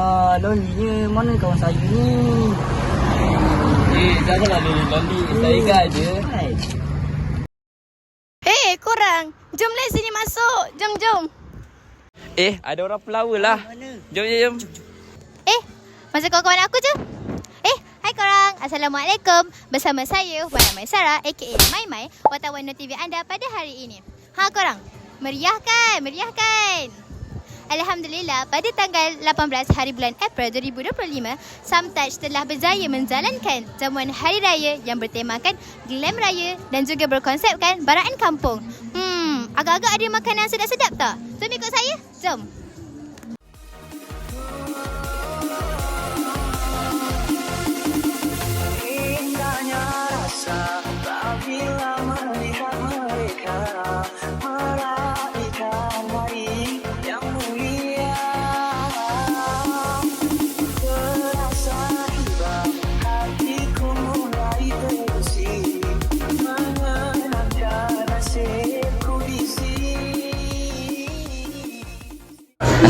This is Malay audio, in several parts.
Alah, lonelynya. Mana kawan saya ni? Eh, janganlah lonely lonely. Saya kan je. Hai. Hei, korang. Jomlah sini masuk. Jom, jom. Eh, ada orang flower lah. Jom, jom, jom. Eh, masa kawan-kawan aku je. Eh, hai korang. Assalamualaikum. Bersama saya, Wana Maisara aka Mai Mai, wartawan TV anda pada hari ini. Ha korang, meriah kan? Meriah kan? Alhamdulillah, pada tanggal 18 hari bulan April 2025, Samtouch telah berjaya menjalankan jamuan Hari Raya yang bertemakan Glam Raya dan juga berkonsepkan Baraan Kampung. Hmm, agak-agak ada makanan sedap-sedap tak? Jom ikut saya. Jom.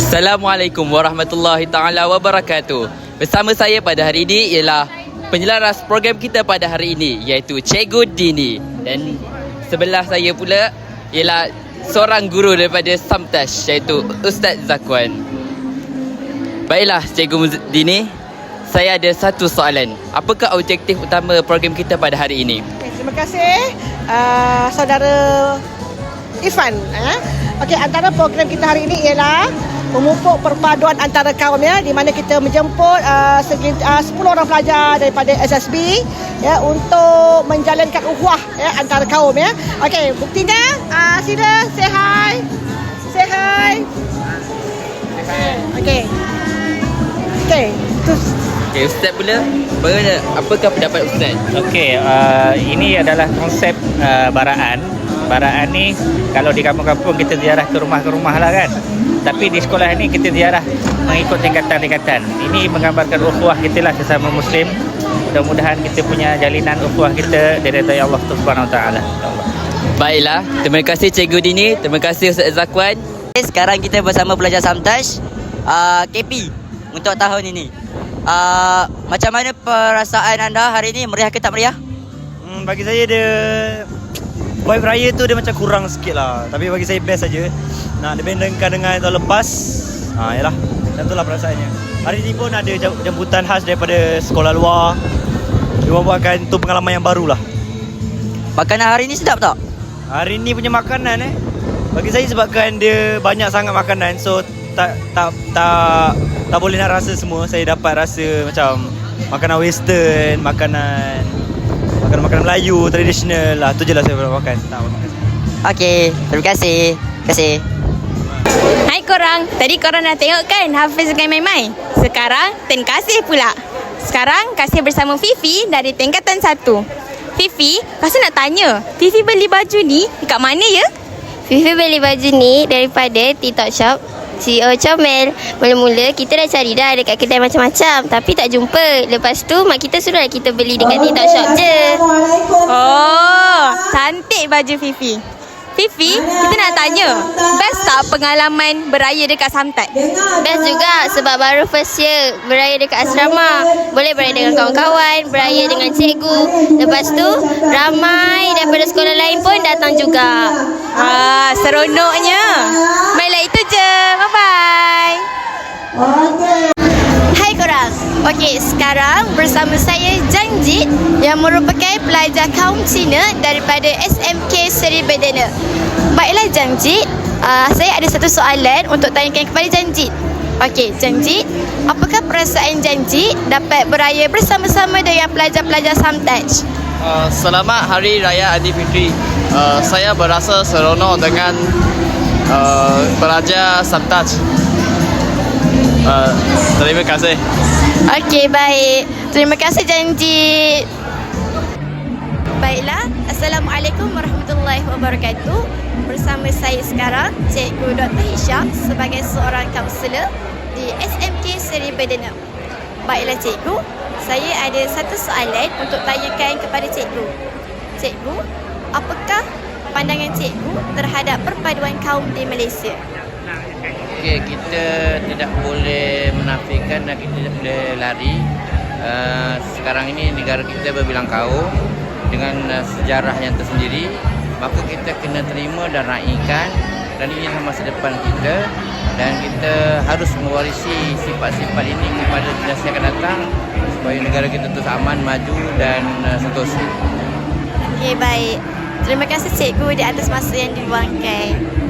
Assalamualaikum warahmatullahi taala wabarakatuh. Bersama saya pada hari ini ialah penyelaras program kita pada hari ini iaitu Cikgu Dini dan sebelah saya pula ialah seorang guru daripada Samtash iaitu Ustaz Zakwan. Baiklah Cikgu Dini, saya ada satu soalan. Apakah objektif utama program kita pada hari ini? Okay, terima kasih uh, saudara Ifan. Eh? Okey, antara program kita hari ini ialah memupuk perpaduan antara kaum ya di mana kita menjemput uh, segi, uh, 10 orang pelajar daripada SSB ya untuk menjalankan ukhuwah ya antara kaum ya. Okey, buktinya uh, sila say hi. Say hi. Okey. Okey, terus Okey, Ustaz pula, bagaimana apakah pendapat Ustaz? Okey, uh, ini adalah konsep uh, baraan. Baraan ni kalau di kampung-kampung kita ziarah ke rumah ke rumah lah kan. Tapi di sekolah ni kita ziarah mengikut tingkatan-tingkatan. Ini menggambarkan ukhuwah kita lah sesama muslim. Mudah-mudahan kita punya jalinan ukhuwah kita diredai Allah Subhanahu Wa Taala. Baiklah, terima kasih Cikgu Dini, terima kasih Ustaz Zakwan. Sekarang kita bersama pelajar Samtouch uh, KP untuk tahun ini. Uh, macam mana perasaan anda hari ini? Meriah ke tak meriah? Hmm, bagi saya dia vibe raya tu dia macam kurang sikit lah. Tapi bagi saya best saja. Nak dibandingkan dengan tahun lepas. Ha, yalah. Macam tu lah perasaannya. Hari ni pun ada jemputan khas daripada sekolah luar. Dia orang buatkan tu pengalaman yang baru lah. Makanan hari ini sedap tak? Hari ni punya makanan eh. Bagi saya sebabkan dia banyak sangat makanan. So tak tak tak tak boleh nak rasa semua. Saya dapat rasa macam makanan western, makanan makanan-makanan Melayu tradisional lah. Tu je lah saya boleh makan. Tak makan. Okey, terima kasih. Terima kasih. Hai korang, tadi korang dah tengok kan Hafiz dengan Mai Mai? Sekarang Ten Kasih pula. Sekarang Kasih bersama Fifi dari tingkatan 1. Fifi, Kasih nak tanya, Fifi beli baju ni dekat mana ya? Fifi beli baju ni daripada TikTok Shop CEO Comel. Mula-mula kita dah cari dah dekat kedai macam-macam. Tapi tak jumpa. Lepas tu mak kita suruh kita beli dekat TikTok Shop je. Oh, cantik baju Fifi. Fifi, kita nak tanya, best tak pengalaman beraya dekat Samtat? Best juga sebab baru first year Beraya dekat asrama Boleh beraya dengan kawan-kawan Beraya dengan cikgu Lepas tu ramai daripada sekolah lain pun datang juga Ah, seronoknya. Baiklah itu je. Bye-bye. Korang. Okey, sekarang bersama saya Janjit yang merupakan pelajar kaum Cina daripada SMK Seri Bedana. Baiklah Janjit, uh, saya ada satu soalan untuk tanyakan kepada Janjit. Okey, Janjit, apakah perasaan Janjit dapat beraya bersama-sama dengan pelajar-pelajar Samtouch? Uh, selamat Hari Raya Aidilfitri. Uh, saya berasa seronok dengan uh, pelajar Samtaj. Uh, terima kasih. Okey, baik. Terima kasih Janjit. Baiklah, Assalamualaikum warahmatullahi wabarakatuh. Bersama saya sekarang, Cikgu Dr. Hisham sebagai seorang kaunselor di SMK Seri Bedana. Baiklah Cikgu, saya ada satu soalan untuk tanyakan kepada Cikgu. Cikgu, apakah pandangan Cikgu terhadap perpaduan kaum di Malaysia? Okey, kita tidak boleh menafikan dan kita tidak boleh lari. Uh, sekarang ini negara kita berbilang kaum dengan uh, sejarah yang tersendiri. Maka kita kena terima dan raikan dan ini masa depan kita dan kita harus mewarisi sifat-sifat ini kepada generasi akan datang supaya negara kita terus aman, maju dan uh, sentosa. Okey, baik. Terima kasih cikgu di atas masa yang diluangkan.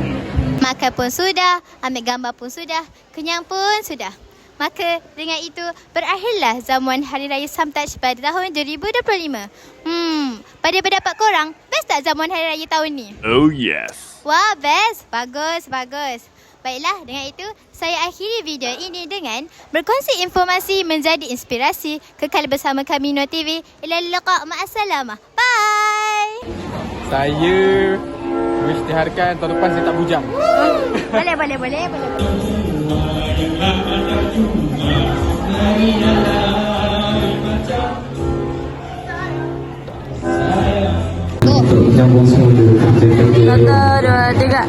Makan pun sudah, ambil gambar pun sudah, kenyang pun sudah. Maka dengan itu berakhirlah zaman Hari Raya Samtaj pada tahun 2025. Hmm, pada pendapat korang, best tak zaman Hari Raya tahun ni? Oh yes. Wah, best. Bagus, bagus. Baiklah, dengan itu saya akhiri video ini dengan berkongsi informasi menjadi inspirasi. Kekal bersama kami No TV. Ila liqa ma'assalamah. Bye. Saya mengisytiharkan tahun depan saya tak bujang. boleh, boleh, boleh, boleh. Satu, dua, tiga.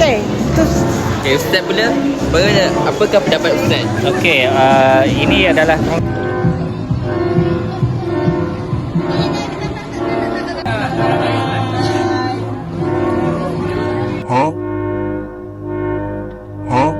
Okay, terus. Okay, Ustaz pula. Bagaimana? Apakah pendapat Ustaz? Okay, uh, ini adalah... Huh? Huh?